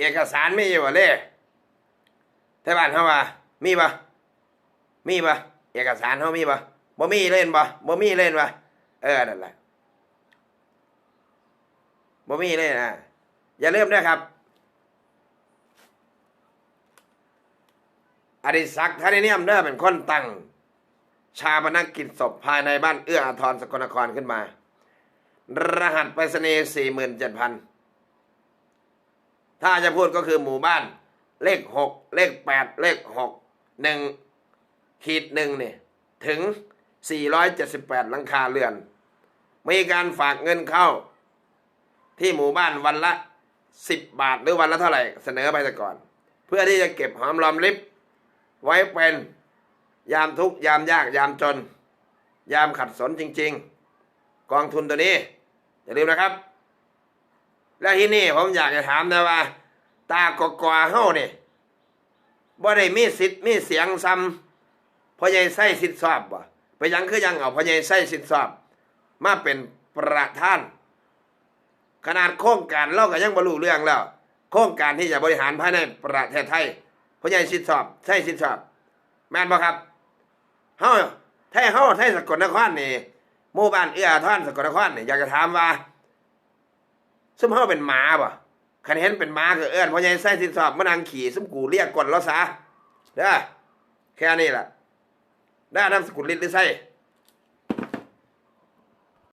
เอกสารไมีอยู่บ่เล่ไทบ้านเฮาว่ามีบ่มีบ่เอกสารเฮามีบ่บ่มีเล่นบ่บ่มีเล่นบ่เออนั่นแหละบ่มีเล่นอะอย่าลืมนะครับอดิศักดิ์ธนเนียมเด้อเป็นคนตั้งชาปนกิจศพภายในบ้านเอื้ออาทรสกลนครขึ้นมา รหัสไปรษณีย์สี่หมื่นเจ็ดพัน ถ้าจะพูดก็คือหมู่บ้าน เลขหกเลขแปดเลขหกหนึ่งขีดหนึ่งเนี่ยถึงสี่ร้อยเจ็ดสิบแปดหลังคาเรือน มีการฝากเงินเข้า ที่หมู่บ้านวันละสิบบาทหรือวันละเท่าไหร่เสนอไปแต่ก่อน เพื่อที่จะเก็บหอมรอมริบไว้เป็นยามทุกยามยากยามจน ยามขัดสนจริง ๆ กองทุนตัวนี้ อย่าลืมนะครับ และที่นี่ผมอยากจะถามนะว่า ตากกอเฮานี่บ่ได้มีสิทธิ์มีเสียงซ้ำพ่อใหญ่ไส้สิทธิ์สอบบ่ไปยังคือยังเอาพ่อใหญ่ไส้สิทธิ์สอบ มาเป็นประธาน ขนาดโครงการเราก็ยังบรรลุเรื่องแล้ว โครงการที่จะบริหารภายในประเทศไทยพ่อใหญ่สิทธิ์สอบใช่สิทธิ์สอบ แม่นบ่ครับเฮาไทยเฮาไทยสกลนครนี่หมู่บ้านเอื้อท่อนสกลนครนี่อยากจะถามว่าซุมเฮาเป็นหมาบ่ คันเห็นเป็นม้าก็เอื้อนพ่อใหญ่ใส่สินสอบมานังขี่ซุมกูเรียกก่อนแล้วซะเด้อแค่นี้ล่ะได้นามสกุลลิตหรือไส